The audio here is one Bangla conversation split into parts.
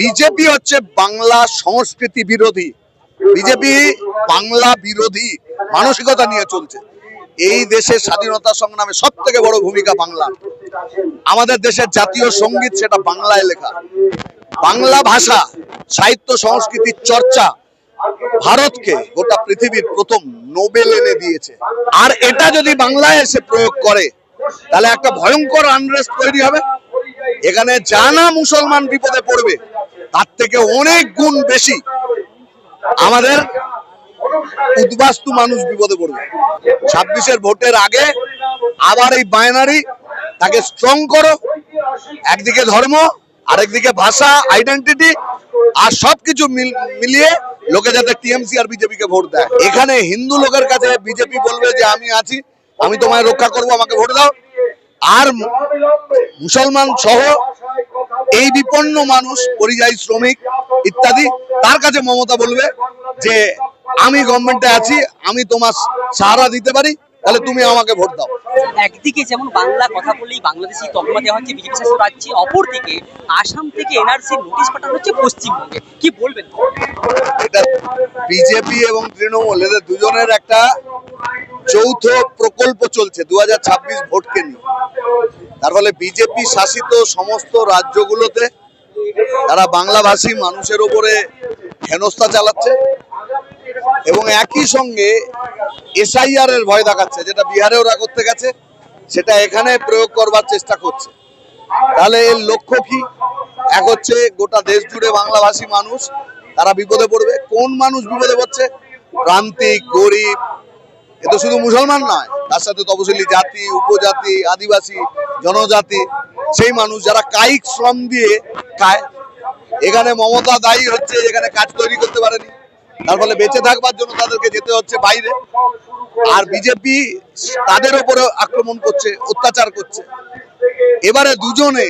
বিজেপি হচ্ছে বাংলা সংস্কৃতি বিরোধী। বিজেপি বাংলা বিরোধী মানসিকতা নিয়ে চলছে। এই দেশের স্বাধীনতা সংগ্রামে সব থেকে বড় ভূমিকা বাংলা আমাদের দেশের জাতীয় সংগীত সেটা বাংলায় লেখা। বাংলা ভাষা, সাহিত্য সংস্কৃতির চর্চা ভারতকে গোটা পৃথিবীর প্রথম নোবেল এনে দিয়েছে। আর এটা যদি বাংলায় এসে প্রয়োগ করে, তাহলে একটা ভয়ঙ্কর আনরেস্ট তৈরি হবে। এখানে জানা মুসলমান বিপদে পড়বে, তার থেকে অনেক গুণ বেশি আমাদের উদ্বাস্তু মানুষ বিপদে পড়বে। ছাব্বিশের ভোটের আগে আবার এই বাইনারি তাকে স্ট্রং করো, একদিকে ধর্ম, আরেকদিকে ভাষা আইডেন্টিটি আর সবকিছু মিল- মিলিয়ে লোকে যাতে টিএমসি আর বিজেপি কে ভোট দেয়। এখানে হিন্দু লোকের কাছে বিজেপি বলবে যে, আমি আছি, আমি তোমায় রক্ষা করব, আমাকে ভোট দাও। আর মুসলমান সহ এই বিপন্ন মানুষ পরিযায়ী শ্রমিক ইত্যাদি তার কাছে মমতা বলবে যে আমি গভর্নমেন্টে আছি আমি তোমার সাহারা দিতে পারি তাহলে তুমি আমাকে ভোট দাও। একদিকে যেমন বাংলা কথা বললেই বাংলাদেশি তকমা দেওয়া হচ্ছে বিজেপি শাসিত রাজ্যে অপরদিকে আসাম থেকে এনআরসি নোটিশ পাঠানো হচ্ছে পশ্চিমবঙ্গে। কি বলবেন? এটা বিজেপি এবং তৃণমূল এদের দুজনের একটা যৌথ প্রকল্প চলছে দু ভোটকে নিয়ে। তার ফলে বিজেপি শাসিত সমস্ত রাজ্যগুলোতে তারা বাংলাভাষী মানুষের ওপরে হেনস্থা চালাচ্ছে এবং একই সঙ্গে এসআইআর এর ভয় দেখাচ্ছে, যেটা বিহারে ওরা করতে গেছে, সেটা এখানে প্রয়োগ করবার চেষ্টা করছে। তাহলে এর লক্ষ্য কি? এক হচ্ছে গোটা দেশ জুড়ে বাংলাভাষী মানুষ, তারা বিপদে পড়বে। কোন মানুষ বিপদে পড়ছে? প্রান্তিক, গরিব এ তো শুধু মুসলমান নয়, তার সাথে তপশিলি জাতি, উপজাতি, আদিবাসী, জনজাতি, সেই মানুষ যারা কায়িক শ্রম দিয়ে খায়। এখানে মমতা দায়ী হচ্ছে, এখানে কাজ তৈরি করতে পারেনি। তার ফলে বেঁচে থাকবার জন্য তাদেরকে যেতে হচ্ছে বাইরে। আর বিজেপি তাদের উপরে আক্রমণ করছে, অত্যাচার করছে। এবারে দুজনে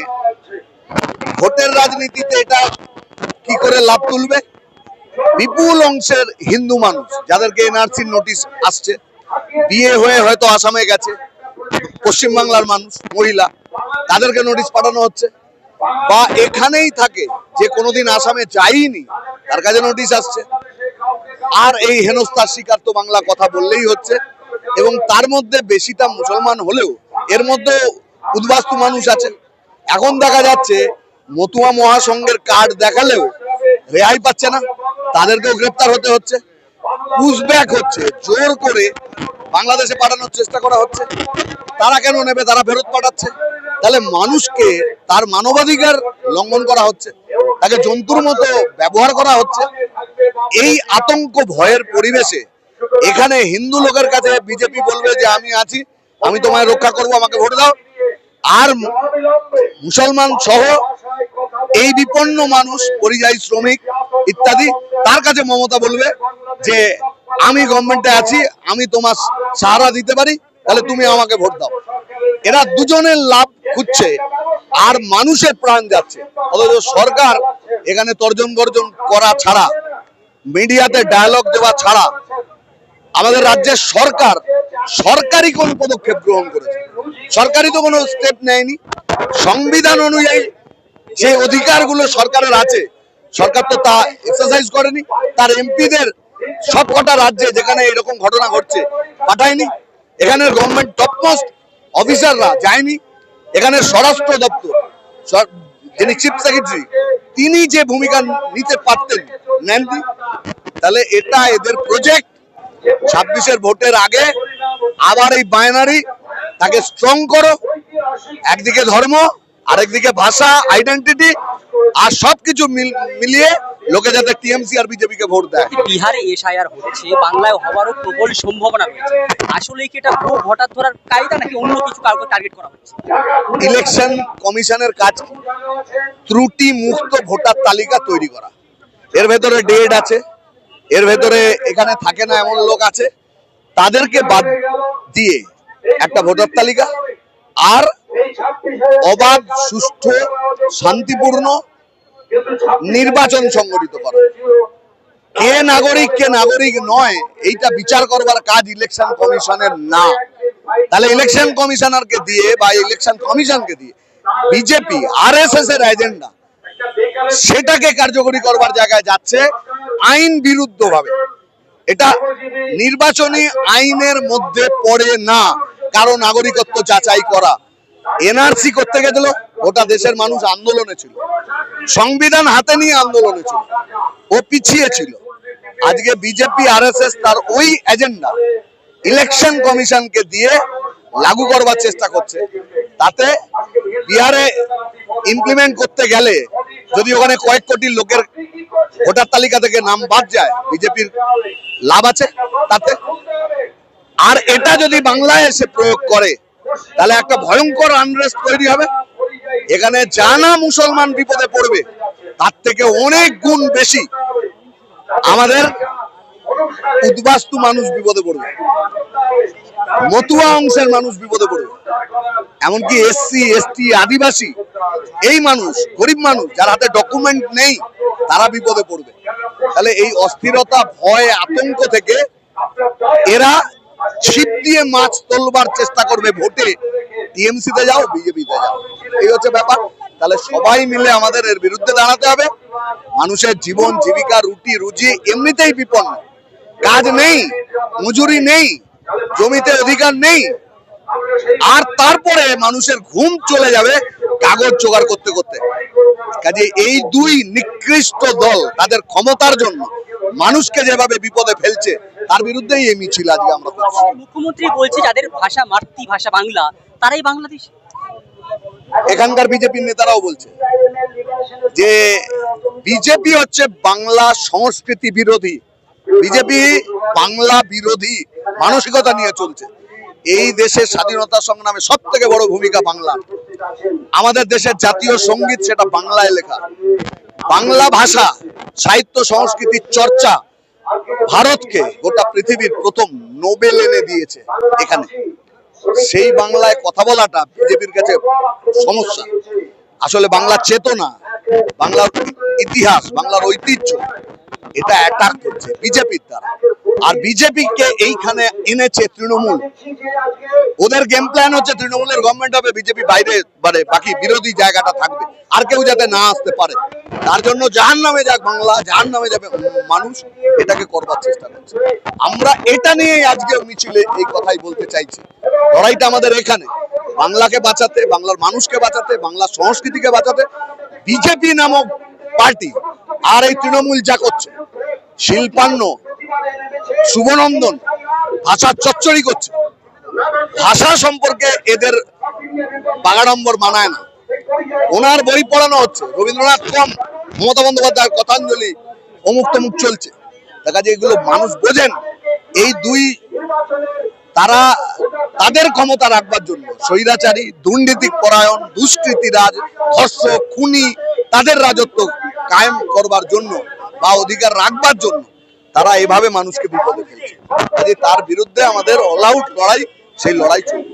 ভোটের রাজনীতিতে এটা কি করে লাভ তুলবে? বিপুল অংশের হিন্দু মানুষ, যাদেরকে এনআরসির নোটিশ আসছে। বিয়ে হয়ে হয়তো আসামে গেছে। পশ্চিমবাংলার মানুষ, মহিলা, তাদেরকে নোটিশ পাঠানো হচ্ছে। বা এখানেই থাকে, যে কোনোদিন আসামে যায়নি, তার কাছে নোটিশ আসছে। আর এই হেনস্থার শিকার তো বাংলা কথা বললেই হচ্ছে। এবং তার মধ্যে বেশিটা মুসলমান হলেও, এর মধ্যে উদ্বাস্তু মানুষ আছে এখন দেখা যাচ্ছে, মতুয়া মহাসংঘের কার্ড দেখালেও রেহাই পাচ্ছে না। তাদেরকেও গ্রেপ্তার হতে হচ্ছে। পুশব্যাক হচ্ছে, জোর করে বাংলাদেশে পাঠানোর চেষ্টা করা হচ্ছে। তারা কেন নেবে, তারা ফেরত পাঠাচ্ছে। তাহলে মানুষকে তার মানবাধিকার লঙ্ঘন করা হচ্ছে, তাকে জন্তুর মতো ব্যবহার করা হচ্ছে। এই আতঙ্ক ভয়ের পরিবেশে এখানে হিন্দু লোকের কাছে বিজেপি বলবে যে, আমি আছি, আমি তোমায় রক্ষা করব, আমাকে ভোট দাও। আর মুসলমান সহ এই বিপন্ন মানুষ, পরিযায়ী শ্রমিক ইত্যাদি, তার কাছে মমতা বলবে যে আমি গভর্নমেন্টে আছি, আমি তোমার সাহারা দিতে পারি, তাহলে তুমি আমাকে ভোট দাও। এরা দুজনের লাভ খুঁজছে, আর মানুষের প্রাণ যাচ্ছে। অথচ সরকার এখানে তর্জন গর্জন করা ছাড়া মিডিয়াতে ডায়ালগ দেওয়া ছাড়া, আমাদের রাজ্যের সরকার সরকারি কোন পদক্ষেপ গ্রহণ করেছে। সরকারি তো কোনো স্টেপ নেয়নি। সংবিধান অনুযায়ী যে অধিকারগুলো সরকারের আছে, সরকার তো তা এক্সারসাইজ করেনি। তার এমপিদের সব কটা রাজ্যে যেখানে এরকম ঘটনা ঘটছে, পাঠায়নি। এখানের গভর্নমেন্ট টপমোস্ট অফিসাররা যায়নি। এখানে স্বরাষ্ট্র দপ্তর যিনি চিফ সেক্রেটারি তিনি যে ভূমিকা নিতে পারতেন, নেননি। তাহলে এটা এদের প্রজেক্ট ছাব্বিশের ভোটের আগে আবার এই বায়নারি তাকে স্ট্রং করো। একদিকে ধর্ম, আরেকদিকে ভাষা আইডেন্টিটি আর সবকিছু মিল- মিলিয়ে লোকে যাতে টিএমসি আর বিজেপি কে ভোট দেয়। বিহারে এসআইআর হচ্ছে বাংলায় হওয়ারও প্রবল সম্ভাবনা রয়েছে। আসলে কি এটা ভোট হঠাৎ ধরার কায়দা নাকি অন্য কিছু কাউকে টার্গেট করা হচ্ছে? ইলেকশন কমিশনের কাজ? ত্রুটি মুক্ত ভোটার তালিকা তৈরি করা। এর ভেতরে ডেট আছে এর ভেতরে এখানে থাকে না এমন লোক আছে। তাদেরকে বাদ দিয়ে একটা ভোটার তালিকা। আর অবাধ সুষ্ঠু শান্তিপূর্ণ নির্বাচন সংগঠিত করা। কে নাগরিক কে নাগরিক নয়, এইটা বিচার করবার কাজ ইলেকশন কমিশনের না। তাহলে ইলেকশন কমিশনারকে দিয়ে বা ইলেকশন কমিশনকে দিয়ে বিজেপি আরএসএস এর এজেন্ডা সেটাকে কার্যকরী করবার জায়গায় যাচ্ছে আইন বিরুদ্ধ ভাবে এটা নির্বাচনী আইনের মধ্যে পড়ে না। কারও নাগরিকত্ব যাচাই করা। এনআরসি করতে গেছিল, গোটা দেশের মানুষ আন্দোলনে ছিল। সংবিধান হাতে নিয়ে আন্দোলনে ছিল। ও পিছিয়ে ছিল। আজকে বিজেপি, আরএসএস তার ওই এজেন্ডা ইলেকশন কমিশনকে দিয়ে লাগু করবার চেষ্টা করছে। তাতে বিহারে ইমপ্লিমেন্ট করতে গেলে যদি ওখানে কয়েক কোটি লোকের ভোটার তালিকা থেকে নাম বাদ যায়, বিজেপির লাভ আছে তাতে। আর এটা যদি বাংলায় এসে প্রয়োগ করে, তাহলে একটা ভয়ঙ্কর আনরেস্ট তৈরি হবে। এখানে জানা মুসলমান বিপদে পড়বে, তার থেকে অনেক গুণ বেশি আমাদের উদ্বাস্তু মানুষ বিপদে পড়বে, মতুয়া অংশের মানুষ বিপদে পড়বে। এমনকি এসসি এসটি আদিবাসী, এই মানুষ, গরিব মানুষ, যার হাতে ডকুমেন্ট নেই, তারা বিপদে পড়বে। তাহলে এই অস্থিরতা, ভয়, আতঙ্ক থেকে এরা ছিপ দিয়ে মাছ তোলবার চেষ্টা করবে ভোটে। টিএমসি তে যাও বিজেপিতে যাও। এই হচ্ছে ব্যাপার। তাহলে সবাই মিলে আমাদের এর বিরুদ্ধে দাঁড়াতে হবে। মানুষের জীবন, জীবিকা, রুটি, রুজি এমনিতেই বিপন্ন। কাজ নেই, মজুরি নেই, জমিতে অধিকার নেই। আর তারপরে মানুষের ঘুম চলে যাবে কাগজ জোগাড় করতে করতে। কাজে এই দুই নিকৃষ্ট দল তাদের ক্ষমতার জন্য মানুষকে যেভাবে বিপদে ফেলছে, তার বিরুদ্ধেই এই মিছিল আজকে আমরা মুখ্যমন্ত্রী বলছে, যাদের ভাষা মাতৃভাষা বাংলা তারাই বাংলাদেশ। এখানকার বিজেপির নেতারাও বলছে যে বিজেপি হচ্ছে বাংলা সংস্কৃতি বিরোধী। বিজেপি বাংলা বিরোধী মানসিকতা নিয়ে চলছে। এই দেশের স্বাধীনতা সংগ্রামে সব থেকে বড় ভূমিকা বাংলা। আমাদের দেশের জাতীয় সংগীত সেটা বাংলায় লেখা। বাংলা ভাষা, সাহিত্য সংস্কৃতির চর্চা ভারতকে গোটা পৃথিবীর প্রথম নোবেল এনে দিয়েছে এখানে। সেই বাংলায় কথা বলাটা বিজেপির কাছে সমস্যা। আসলে বাংলার চেতনা, বাংলার ইতিহাস, বাংলার ঐতিহ্য, এটা অ্যাটাক করছে বিজেপির দ্বারা। আর বিজেপিকে এইখানে এনেছে তৃণমূল। ওদের গেম প্ল্যান হচ্ছে তৃণমূলের গভর্নমেন্ট হবে, বিজেপি বাইরে মানে বাকি বিরোধী জায়গাটা থাকবে। আর কেউ যাতে না আসতে পারে। তার জন্য জাহান নামে যাক বাংলা জাহান নামে যাবে মানুষ, এটাকে করবার চেষ্টা করছে। আমরা এটা নিয়েই আজকে মিছিলে এই কথাই বলতে চাইছি। লড়াইটা আমাদের এখানে। বাংলাকে বাঁচাতে, বাংলার মানুষকে বাঁচাতে, বাংলার সংস্কৃতিকে বাঁচাতে বিজেপি নামক পার্টি আর এই তৃণমূল যা করছে, শিল্পান্ন, শুভনন্দন, ভাষার চচ্চড়ি করছে। ভাষা সম্পর্কে এদের বাগাড়ম্বর মানায় না। ওনার বই পড়ানো হচ্ছে। রবীন্দ্রনাথ কম, মমতা বন্দ্যোপাধ্যায়ের কথাঞ্জলি, অমুক তমুক চলছে। দেখা যায় এগুলো মানুষ বোঝেন। এই দুই, তারা তাদের ক্ষমতা রাখবার জন্য স্বৈরাচারী দুর্নীতি পরায়ণ, দুষ্কৃতিরাজ ধর্ষক খুনি তাদের রাজত্ব কায়েম করবার জন্য বা অধিকার রাখবার জন্য তারা এভাবে মানুষকে বিপদে ফেলছে। কাজে তার বিরুদ্ধে আমাদের অল আউট লড়াই, সেই লড়াই চলবে।